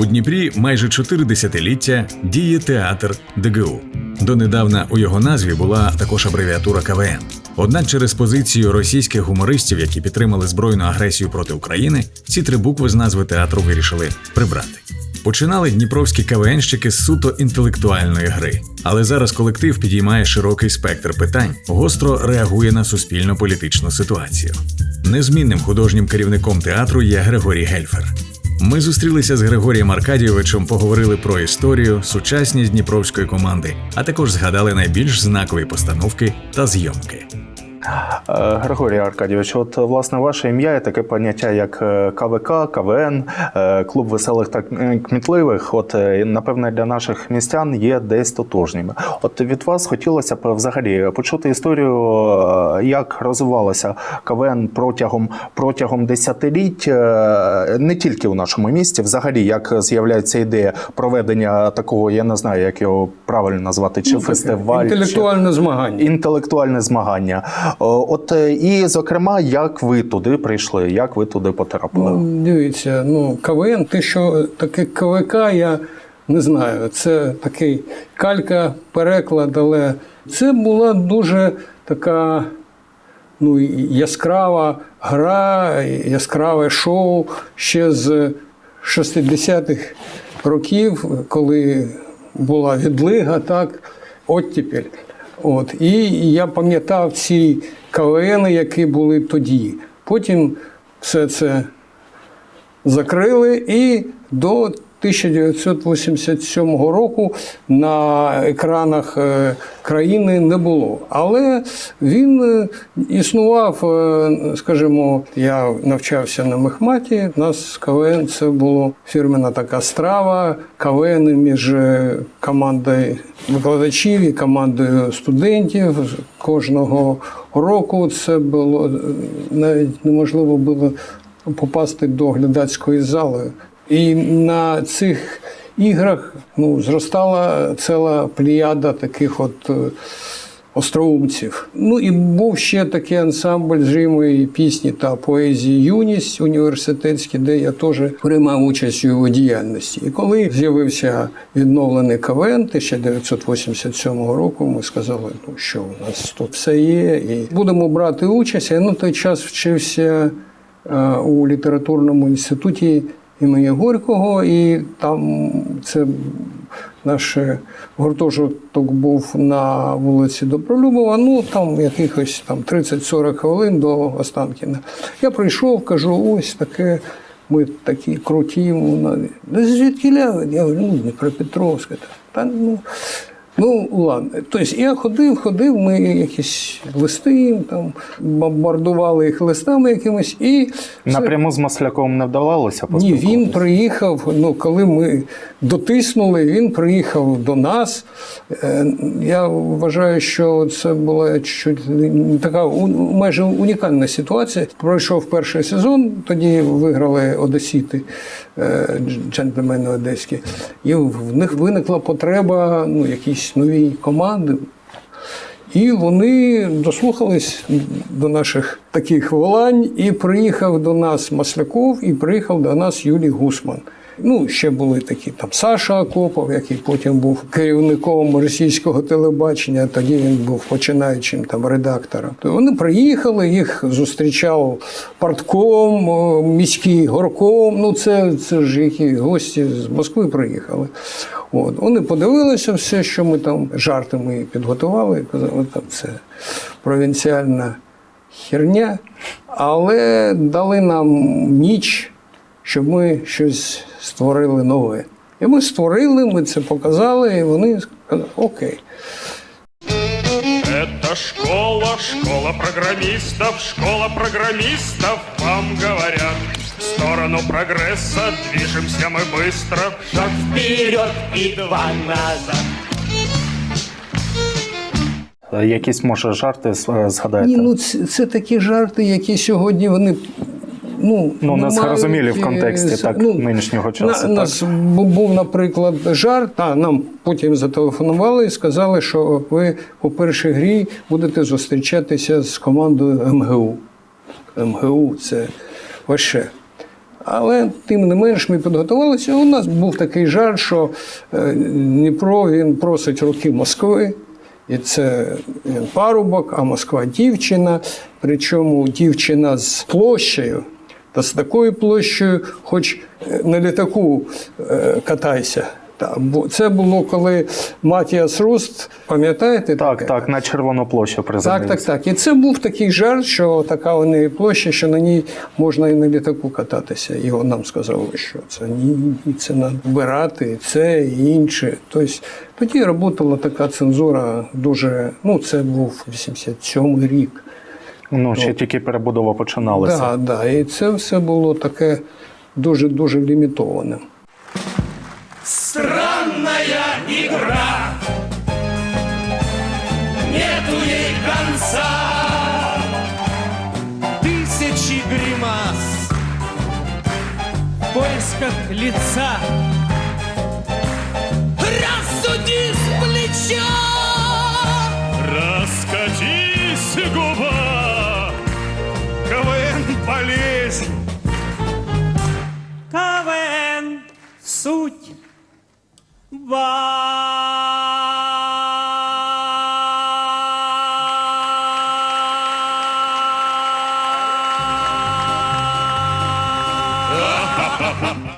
У Дніпрі майже чотири десятиліття діє театр ДГУ. Донедавна у його назві була також абревіатура КВН. Однак через позицію російських гумористів, які підтримали збройну агресію проти України, ці три букви з назви театру вирішили прибрати. Починали дніпровські КВНщики з суто інтелектуальної гри, але зараз колектив підіймає широкий спектр питань, гостро реагує на суспільно-політичну ситуацію. Незмінним художнім керівником театру є Григорій Гельфер. Ми зустрілися з Григорієм Аркадійовичем, поговорили про історію, сучасність дніпровської команди, а також згадали найбільш знакові постановки та зйомки. Е, Григорій Аркадійович, от власне ваше ім'я є таке поняття, як е, КВК, КВН, е, клуб веселих та кмітливих. От напевне для наших містян є десь тотожніми. От від вас хотілося б взагалі почути історію, як розвивалося КВН протягом протягом десятиліть, не тільки у нашому місті, взагалі, як з'являється ідея проведення такого, я не знаю, як його правильно назвати, чи фестиваль, чи- Інтелектуальне змагання. інтелектуальне змагання. О, От е, і зокрема, як ви туди прийшли, як ви туди потрапили? Ну, дивіться, ну КВН, те, що таке КВК, я не знаю. Це такий калька, переклад, але це була дуже така ну, яскрава гра, яскраве шоу ще з 60-х років, коли була відлига, так, оттепель. От. І я пам'ятав ці КВН, які були тоді. Потім все це закрили і до 1987 року на екранах е, країни не було. Але він е, існував, е, скажімо, я навчався на Мехматі. У нас КВН це було фірмена така страва, КВН між командою викладачів і командою студентів кожного року. Це було навіть неможливо було попасти до глядацької зали. І на цих іграх ну, зростала ціла плеяда таких от е, остроумців. Ну і був ще такий ансамбль зримої пісні та поезії Юність університетський, де я теж приймав участь у його діяльності. І коли з'явився відновлений КВН 1987 року, ми сказали, ну що у нас тут все є, і будемо брати участь. Я на той час вчився е, у літературному інституті імені Горького, і там це наш гуртожиток був на вулиці Добролюбова. Ну там якихось там 30-40 хвилин до Останкіна. Я прийшов, кажу, ось таке. Ми такі круті. Вона, «Да звідки ляви? Я говорю, ну, Дніпропетровська. Та ну. Ну, ладно. Тобто я ходив, ходив, ми якісь листи там бомбардували їх листами якимось і. Напряму з Масляком не вдавалося Ні, він приїхав. Ну, коли ми дотиснули, він приїхав до нас. Е, Я вважаю, що це була чуть така майже унікальна ситуація. Пройшов перший сезон, тоді виграли Одесіти, е, джентльмени одеські, і в них виникла потреба ну, якісь нові команди. І вони дослухались до наших таких волань, і приїхав до нас Масляков, і приїхав до нас Юлій Гусман. Ну, ще були такі там Саша Акопов, який потім був керівником російського телебачення. Тоді він був починаючим там редактором. То вони приїхали, їх зустрічав партком, міський горком. Ну, це, це ж які гості з Москви приїхали. От. Вони подивилися все, що ми там жарти ми підготували, казали, там це провінціальна херня, але дали нам ніч, щоб ми щось створили нове. І ми створили, ми це показали, і вони сказали, окей. Это школа, школа программистов, школа программистов вам говорят. В сторону прогресса движемся мы быстро. Шаг вперед и два назад. Е, Якісь, може, жарти з- згадаєте? Ні, ну це, це такі жарти, які сьогодні вони. Ну, Ну, не мають, зрозумілі в е, контексті, так, нинішнього часу, На, так. нас був, наприклад, жарт, а нам потім зателефонували і сказали, що ви у першій грі будете зустрічатися з командою МГУ. МГУ це ваше. Але тим не менш ми підготувалися. У нас був такий жаль, що е, Дніпро він просить руки Москви. І це він парубок, а Москва дівчина. Причому дівчина з площею та з такою площею, хоч е, на літаку е, катайся. Це було коли Матіас Руст, пам'ятаєте? Так, таке? так, на Червону площу Так, приземлився. так, так. І це був такий жарт, що така у неї площа, що на ній можна і на літаку кататися. І нам сказали, що це ні, це треба вбирати, і це і інше. Тобто тоді працювала така цензура дуже. Ну, це був 87 рік. Ну, ще тільки перебудова починалася. Так, да, і це все було таке дуже-дуже лімітоване. Странная игра Нету ей конца Тысячи гримас В поисках лица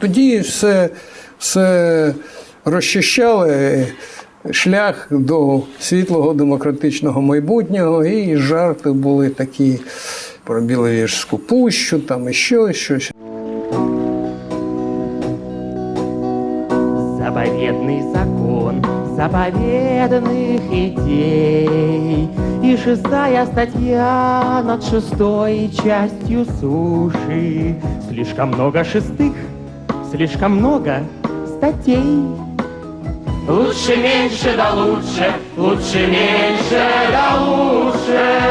Тоді все, все розчищали шлях до світлого демократичного майбутнього, і жарти були такі про Біловіжську пущу, там і ще щось. Закон заповедных идей. И шестая статья над шестой частью суши. Слишком много шестых, слишком много статей. Лучше меньше да лучше, лучше меньше да лучше.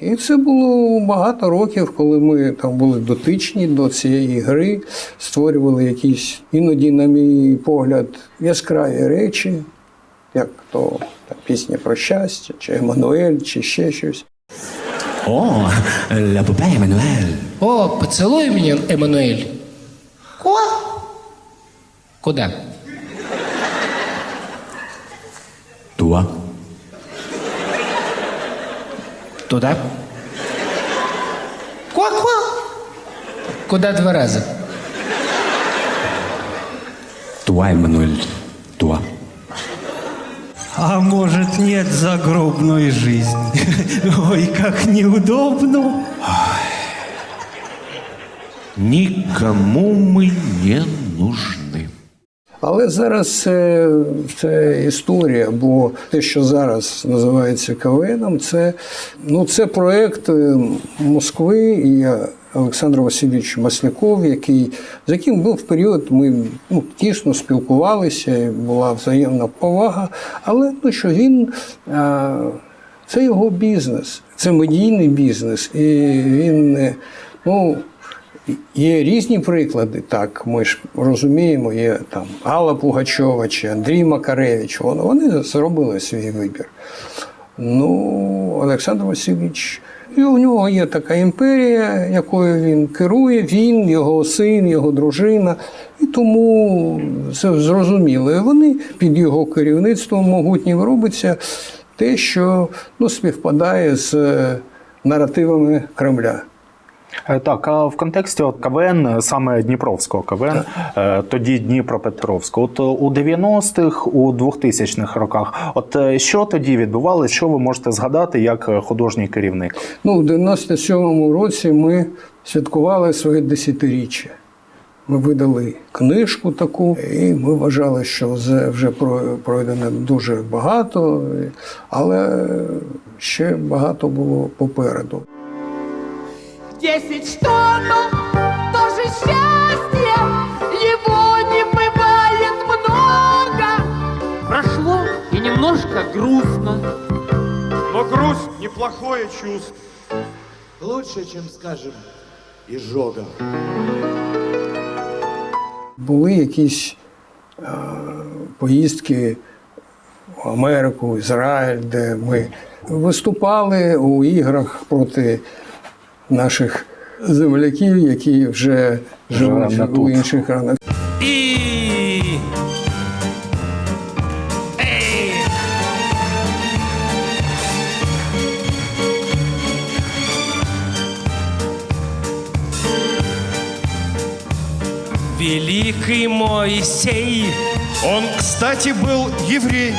І це було багато років, коли ми там були дотичні до цієї гри, створювали якісь іноді, на мій погляд, яскраві речі, як то там, пісня про щастя, чи Еммануель, чи ще щось. О, ля попе Еммануель. О, поцелуй меня, Эммануэль. Ко? Куда? Туа. Туда. Ко-ко? Куда два раза? Туа, Еммануель. Туа. А может нет загробной жизни? Ой, как неудобно. Никому мы не нужны. Але зараз це, це історія, бо те, що зараз називається КВНом, це, ну, це проєкт е, Москви і Олександр Васильович Масляков, який, з яким був період, ми ну, тісно спілкувалися, була взаємна повага. Але ну, що він а, це його бізнес, це медійний бізнес, і він. Ну, Є різні приклади, так ми ж розуміємо, є там Алла Пугачова чи Андрій Макаревич. Вони зробили свій вибір. Ну, Олександр Васильович, і у нього є така імперія, якою він керує, він, його син, його дружина. І тому це зрозуміло. І вони під його керівництвом могутнім робиться те, що ну, співпадає з е, наративами Кремля. Е, Так, а в контексті от КВН, е, саме Дніпровського КВН, е, тоді Дніпропетровського, от у 90-х, у 2000-х роках, от що тоді відбувалося, що ви можете згадати як художній керівник? Ну, у 97-му році ми святкували своє десятиріччя. Ми видали книжку таку, і ми вважали, що вже вже про- пройдено дуже багато, але ще багато було попереду. Десять штаммов тоже счастье, его не бывает много. Прошло и немножко грустно. Но грусть – неплохое чувство. Лучше, чем, скажем, изжога Були якісь е, поїздки в Америку, Ізраїль, де ми виступали у іграх проти наших земляків, які вже живуть не у тут. інших країнах. И... Эй! Великий Моисей, Он, кстати, был еврей.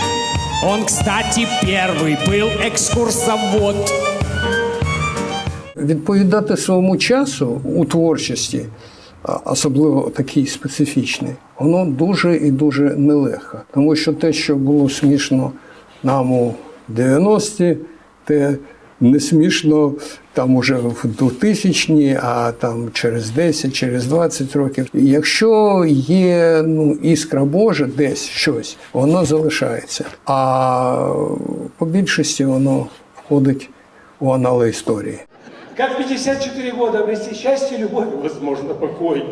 он, кстати, первый был экскурсовод. Відповідати своєму часу у творчості, особливо такій специфічній, воно дуже і дуже нелегко. Тому що те, що було смішно нам у 90-ті, те не смішно там уже в 2000-ні, а там через 10, через 20 років. Якщо є ну, іскра Божа десь щось, воно залишається. А по більшості воно входить у анали історії. Как в 54 года обрести счастье, любовь, возможно, покой.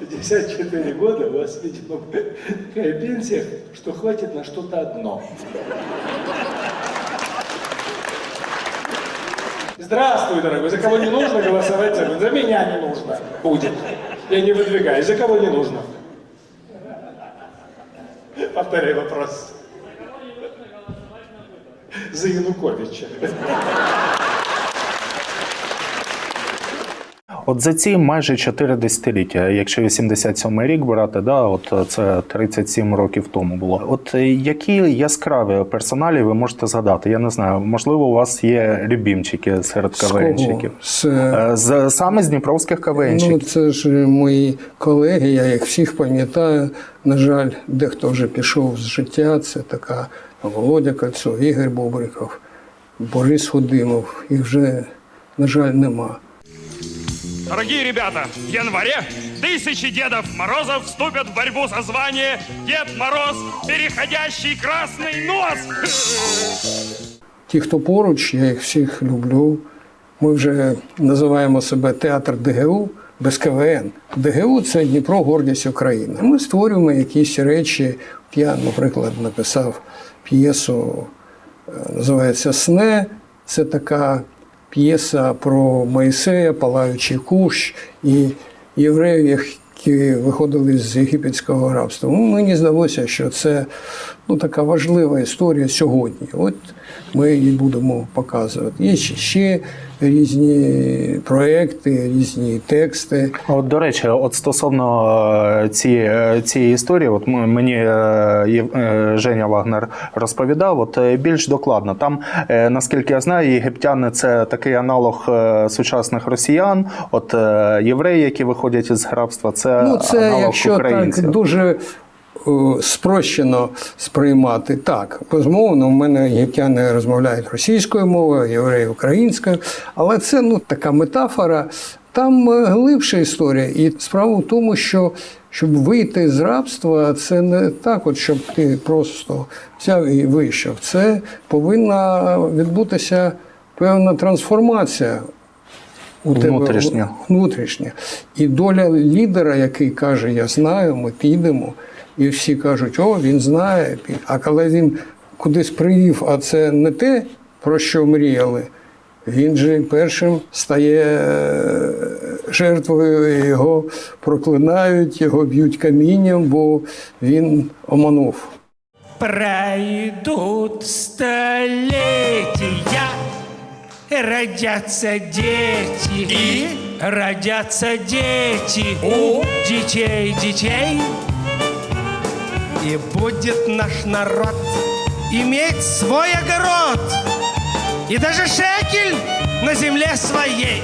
54 года у вас, видимо, такая пенсия, что хватит на что-то одно. Здравствуй, дорогой. За кого не нужно голосовать? За, за меня не нужно. Будет. Я не выдвигаюсь. За кого не нужно? Повторяй вопрос. За Януковича. От за ці майже чотири десятиліття, якщо 87 рік брати, да, от це 37 років тому було. От які яскраві персоналі ви можете згадати? Я не знаю, можливо, у вас є любімчики серед? КВНщиків? З, Е, З, саме з дніпровських ну, це ж мої колеги, я їх всіх пам'ятаю. На жаль, дехто вже пішов з життя. Це така Володя Кольцов, Ігор Бобриков, Борис Худимов. Їх вже, на жаль, нема. Дорогие ребята, в январе тысячи Дедов Морозов вступят в борьбу за звание Дед Мороз, переходящий красный нос. Ті, хто поруч, я їх всіх люблю. Ми вже називаємо себе театр ДГУ без КВН. ДГУ це Дніпро, гордість України. Ми створюємо якісь речі. Я, наприклад, написав п'єсу, е, називається Сне. Це така п'єса про Моїсея, палаючий кущ і євреїв, які виходили з єгипетського рабства. Ну, мені здалося, що це ну, така важлива історія сьогодні. От ми її будемо показувати. Є ще, ще різні проекти, різні тексти. От, до речі, от стосовно е, цієї, цієї історії, от мені е, е, Женя Вагнер розповідав, от е, більш докладно. Там, е, наскільки я знаю, єгиптяни це такий аналог е, сучасних росіян. От е, євреї, які виходять із рабства, це, Ну, це аналог якщо українців. так дуже е, спрощено сприймати. Так, безумовно, у мене єгиптяни розмовляють російською мовою, євреї українською, але це ну, така метафора. Там е, глибша історія. І справа в тому, що щоб вийти з рабства, це не так, от, щоб ти просто взяв і вийшов. Це повинна відбутися певна трансформація у Внутрішня. внутрішня. І доля лідера, який каже, я знаю, ми підемо, і всі кажуть, о, він знає. А коли він кудись привів, а це не те, про що мріяли, він же першим стає е, жертвою, його проклинають, його б'ють камінням, бо він оманув. Пройдут столетия, родятся дети, и родятся дети у детей детей. И будет наш народ иметь свой огород и даже шекель на земле своей.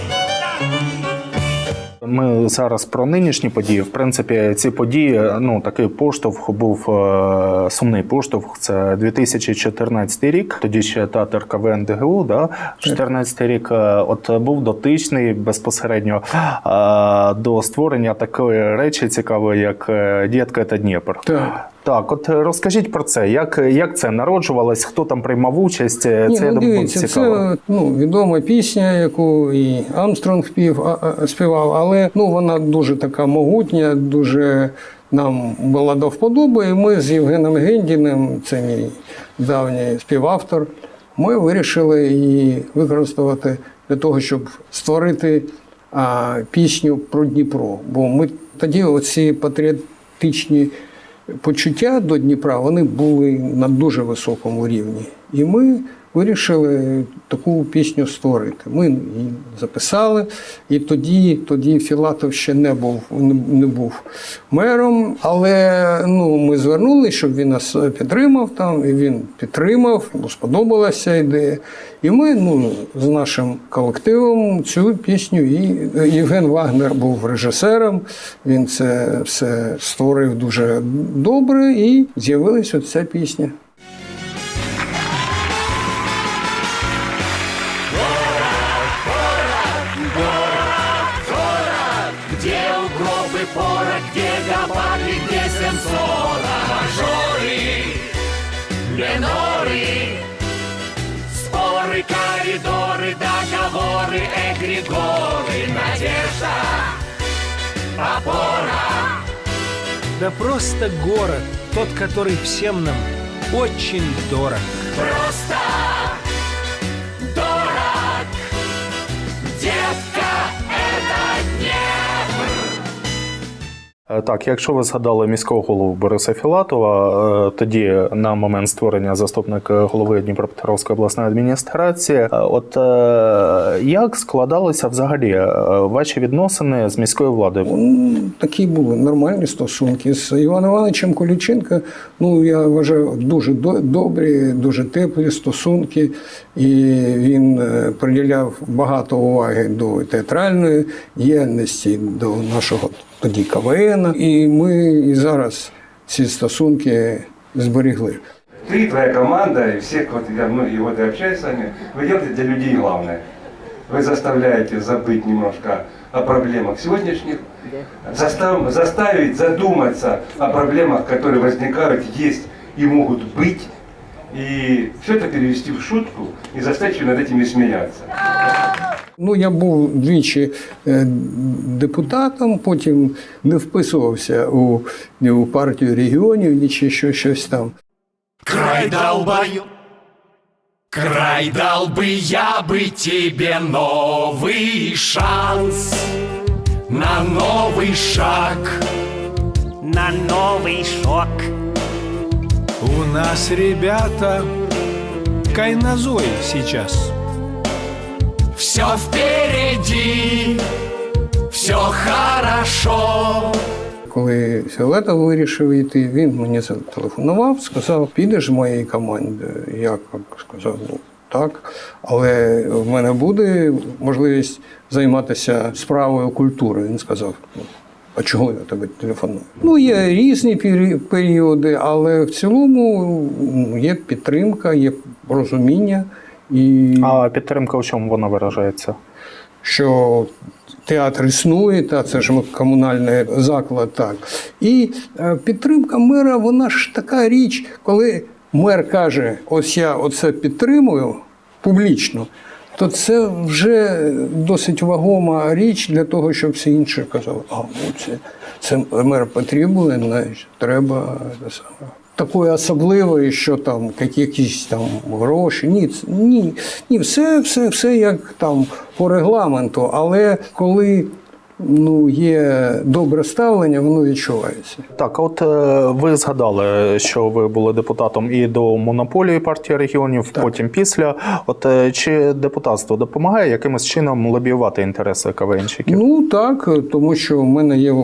Ми зараз про нинішні події. В принципі, ці події, ну такий поштовх був е, сумний поштовх. Це 2014 рік. Тоді ще театр КВН ДГУ. Да? 14 рік е, от був дотичний безпосередньо е, до створення такої речі цікавої, як Дітка та Дніпр. Так. Так, от розкажіть про це. Як, як це народжувалось? Хто там приймав участь? Це Ні, я ну, думаю, дивіться, цікаво. це ну, відома пісня, яку і Амстронг пів, а, а, співав, але ну, вона дуже така могутня, дуже нам була до вподоби. І ми з Євгеном Гендіним, це мій давній співавтор, ми вирішили її використовувати для того, щоб створити а, пісню про Дніпро. Бо ми тоді оці патріотичні почуття до Дніпра вони були на дуже високому рівні. І ми вирішили таку пісню створити. Ми її записали, і тоді, тоді Філатов ще не був, не був мером, але ну, ми звернулися, щоб він нас підтримав там, і він підтримав, йому сподобалася ідея. І ми ну, з нашим колективом цю пісню і Євген Вагнер був режисером. Він це все створив дуже добре, і з'явилася ця пісня. Укропы порох, где габаты, где сенсора Мажоры, миноры Споры, коридоры, договоры, эгрегоры Надежда, опора Да просто город, тот, который всем нам очень дорог. Просто Так, якщо ви згадали міського голову Бориса Філатова, е, тоді на момент створення заступник голови Дніпропетровської обласної адміністрації, е, от е, як складалися взагалі е, ваші відносини з міською владою? Ну, Такі були нормальні стосунки з Іваном Івановичем Коліченко. Ну я вважаю, дуже до- добрі, дуже теплі стосунки, і він е, приділяв багато уваги до театральної діяльності, до нашого тоді КВН. І ми і зараз ці стосунки зберігли. Ты, твоя команда и всех, вот я многие годы общаюсь с вами, вы делаете для людей главное. Вы заставляете забыть немножко о проблемах сегодняшних, застав- заставить задуматься о проблемах, которые возникают, есть и могут быть, и все это перевести в шутку и заставить ее над этими смеяться. Ну, я був двічі е, депутатом, потім не вписувався у, ні у партію регіонів, ні чи що, щось там. Край долбаю, край дал бы я бы тебе новый шанс на новый шаг, На новый шок. У нас ребята кайнозой сейчас. все впереди, все хорошо. Коли Фіолетов вирішив йти, він мені зателефонував, сказав, підеш в моїй команді. Я як сказав, ну так. Але в мене буде можливість займатися справою культури. Він сказав, ну, а чого я тебе телефоную? Ну, є різні періоди, але в цілому ну, є підтримка, є розуміння. І... А підтримка у чому вона виражається? що театр існує, та це ж комунальний заклад, так. І е, підтримка мера, вона ж така річ, коли мер каже, ось я оце підтримую публічно, то це вже досить вагома річ для того, щоб всі інші казали, а ну це, це мер потрібен, треба. Такої особливої, що там якісь там гроші. Ні, ні, ні, все, все, все як там по регламенту. Але коли ну, є добре ставлення, воно відчувається. Так, от е, ви згадали, що ви були депутатом і до монополії партії регіонів, потім після. От е, чи депутатство допомагає якимось чином лобіювати інтереси КВНщиків? Ну так, тому що в мене є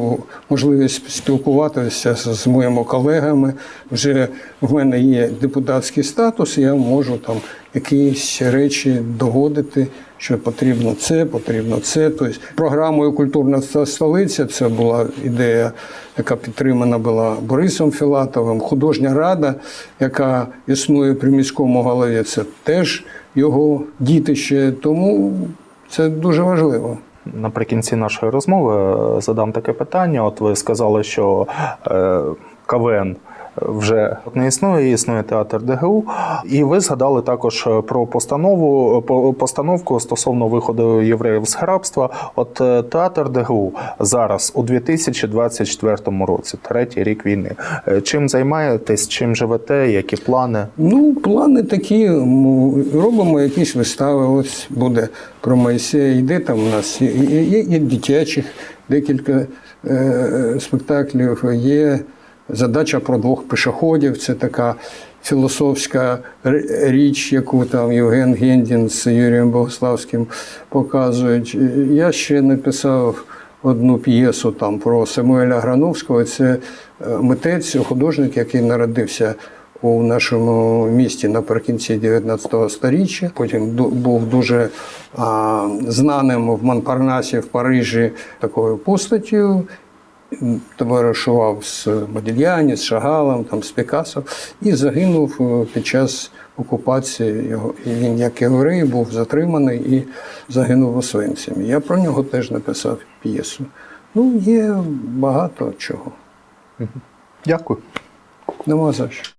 можливість спілкуватися з моїми колегами. Вже в мене є депутатський статус, я можу там якісь речі доводити, що потрібно це, потрібно це. Тобто програмою Культурна столиця це була ідея, яка підтримана була Борисом Філатовим. Художня рада, яка існує при міському голові, це теж його дітище. Тому це дуже важливо. Наприкінці нашої розмови е, задам таке питання. От ви сказали, що е, КВН вже не існує, існує театр ДГУ. І ви згадали також про постанову по- постановку стосовно виходу євреїв з рабства. От е, театр ДГУ зараз у 2024 році, третій рік війни. Е, Чим займаєтесь, чим живете, які плани? Ну, плани такі. Робимо якісь вистави. Ось буде про Моїсея. Йде там у нас і, і, і дитячих декілька е, спектаклів. Є задача про двох пішоходів. Це така філософська річ, яку там Євген Гендін з Юрієм Богославським показують. Я ще написав одну п'єсу там про Самуеля Грановського. Це е, митець, художник, який народився у нашому місті наприкінці 19 століття. Потім був дуже а, знаним в Монпарнасі в Парижі такою постаттю. Товаришував з Модільяні, з Шагалом, там, з Пікассо і загинув е, під час окупації. Його він, як єврей, був затриманий і загинув у Освенцимі. Я про нього теж написав п'єсу. Ну, є багато чого. Дякую. Нема за що.